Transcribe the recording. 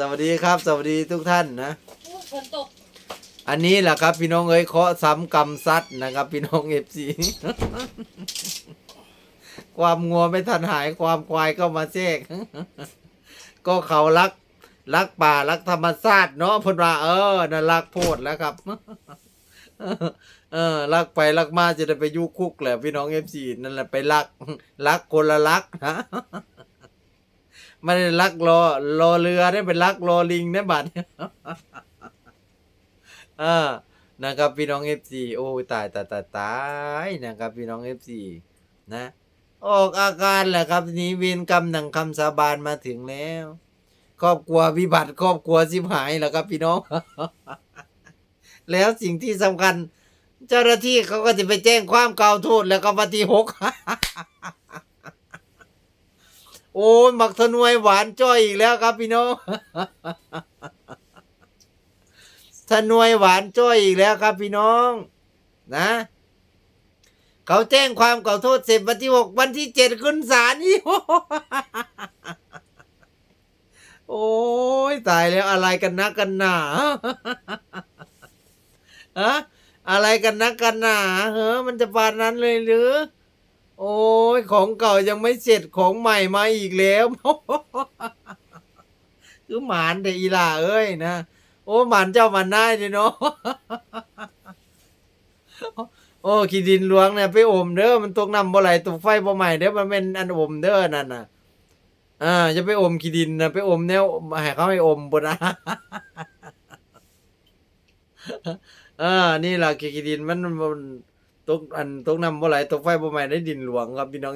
สวัสดีครับ สวัสดีทุกท่านนะอู้ฝนตกอันนี้แหละครับ พี่น้องเอ้ยเคาะซ้ำกำซัดนะครับ พี่น้องเอฟซีความงัวไม่ทันหายความควายก็มาแทรกก็เขารัก รักป่ารักธรรมชาติเนาะเพนว่าเออนั่นรักโพดแล้วครับ เออรักไปรักมาจะได้ไปยุคุกแหละพี่น้องเอฟซีนั่นแหละไปรัก รักคนละรักนะ ไม่ได้รักรอรอเรือได้เป็นรักรอลิงนะบัดเออนะครับพี่น้องเอฟซีโอ้ตายตายตายตายนะครับพี่น้องเอฟซีนะ ออกอาการแหละครับนี้เวรกรรมหนังคำสาบานมาถึงแล้ว ครอบครัววิบัติครอบครัวสิบหายแล้วครับพี่น้อง แล้วสิ่งที่สำคัญ เจ้าหน้าที่เขาก็จะไปแจ้งความกล่าวโทษแล้วก็วันที่หก โอ้ยหมักทนวยหวานจ้อยอีกแล้วครับพี่น้องทนวยหวานจ้อยอีกแล้วครับพี่น้อง นะ เขาแจ้งความกล่าวโทษเสร็จวันที่หกวันที่เจ็ดขึ้นศาลอีกโอ้ยตายแล้วอะไรกันนักกันหนาฮะอะไรกันนักกันหนาเฮ้อมันจะปานนั้นเลยหรือ โอ้ยของเก่ายังไม่เสร็จของใหม่มาอีกแล้ว คือหมานเดอีหล่าเอ้ยนะ โอ้หมานเจ้ามันได้เลยเนาะโอ้ขี้ดินหลวงเนี่ยไปอมเด้อมันตกน้ำบ่ไหลตกไฟบ่ใหม่เด้อมันเป็นอันอมเด้อนั่นน่ะอ่าจะไปอมขี้ดินนะไปอมแนวให้เขาให้อมบ่นะอ่านี่ล่ะขี้ดินมันมัน ตกอันตกน้ำบ่ไหลตกไฟบ่ใหม่ได้ดินหลวงครับพี่น้อง